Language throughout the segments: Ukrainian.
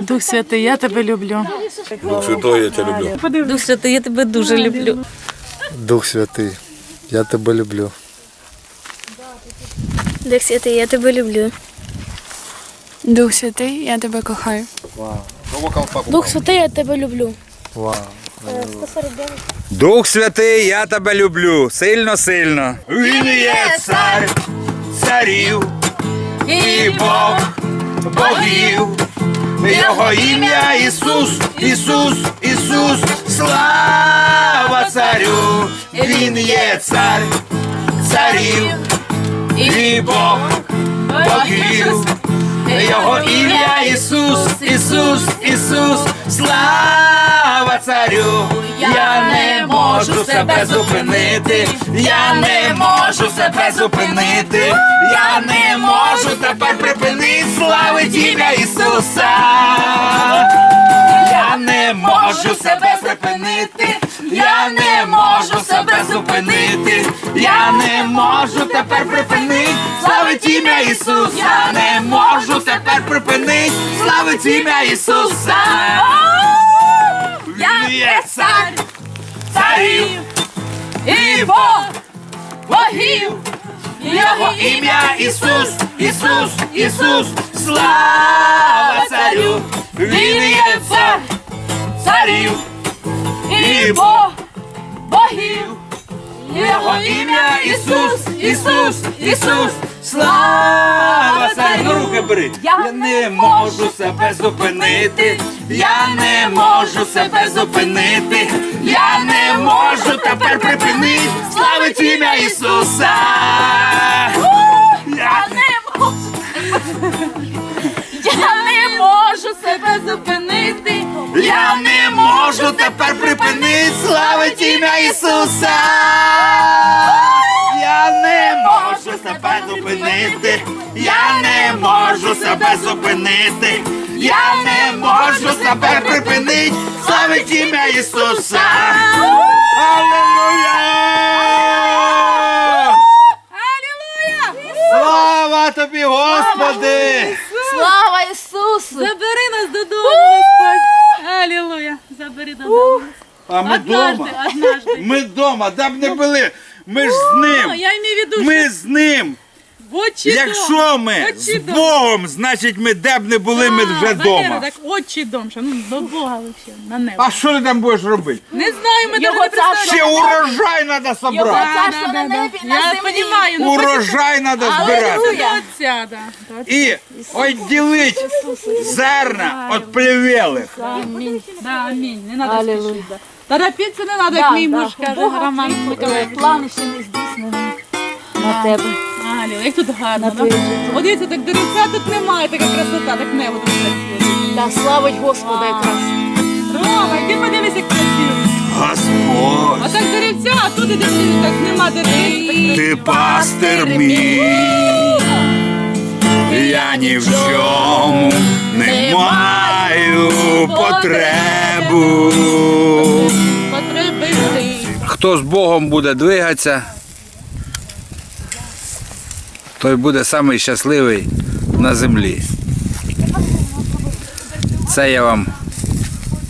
Дух Святий, я тебе люблю. Дух Святой, я тебе люблю. Дух Святий, я тебе дуже люблю. Дух Святий, я тебе люблю. Дух Святий, я тебе люблю. Дух Святий, я тебе кохаю. Дух Святий, я тебе люблю. Дух Святий, я тебе люблю, сильно, сильно. Він є цар, царів і Бог, богів. Його ім'я Ісус, Ісус, Ісус, слава царю. Він є цар, царів. і Бог, богів. Його ім'я Ісус, Ісус, Ісус, слава царю. Я не можу себе зупинити, я не можу себе зупинити, я не можу тепер припинити славить ім'я Ісуса. Я не можу себе припинити, я не можу себе зупинити, я не можу тепер припинити, славить ім'я Ісуса, не можу тепер припинити, славить ім'я Ісуса. Є цар, царів і Бог, богів. Його ім'я Ісус, Ісус, Ісус, слава царю, Він є цар, царів і Бог, богів. Його ім'я Ісус, Ісус, Ісус, слава царю. Руки бери. Я не можу себе зупинити, я не можу себе зупинити, я не можу тепер припинити, славить ім'я Ісуса. Я не можу. Я не можу себе зупинити. Я не можу тепер припинити славить ім'я Ісуса. Я не можу себе зупинити. Я не можу себе зупинити. Я не можу себе припинити славить ім'я Ісуса. Аллилуйя! Слава тобі, Господи! Слава Ісусу! Забери нас додому, Господь. Алілуя. Забери додому. А ми Однажды, вдома. однажды. Ми вдома, де б не були. Ми ж з ним. я имею в виду, Ми з ним. Отчий Якщо дом. ми Отчий з дом. Богом, значить ми де б не були, ми вже Валера, вдома. Так отчий дом, що ну до Бога вообще, на небо. А що ти там будеш робити? Не знаю, ми Його навіть не Ще урожай треба Його собрати. царство на небі, на Я землі. понимаю, ну Урожай треба збирати. хочеться до отця, да. до отця. І відділити зерна від плевелих. Амінь. Да, амінь. Не надо спішити. Да. Торопитися не треба, як мій муж каже, Роман. Плани ще не здійснені на тебе. Алілуя, як тут гарно. да? От дивіться, так деревця тут немає, така красота, так небо тут красиве. Та славить Господа якраз. Рома, йди подивись, як красиво. Господь, А так деревця, а тут іде так нема деревець. ти пастир мій. Я ні в чому не маю потребу. Потреби ти. Хто з Богом буде двигатися, той буде самий щасливий на землі. Це я вам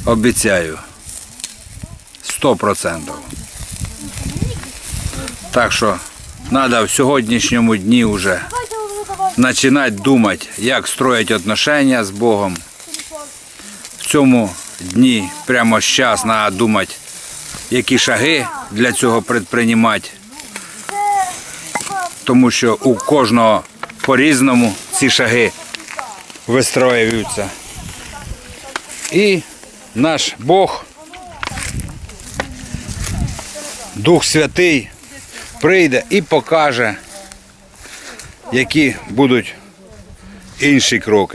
обіцяю. Сто процентів. Так що треба в сьогоднішньому дні вже починати думати, як строїти отношення з Богом. В цьому дні прямо зараз треба думати, які шаги для цього предприймати. Тому що у кожного по-різному ці шаги вистроюються. І наш Бог, Дух Святий, прийде і покаже, які будуть інші кроки.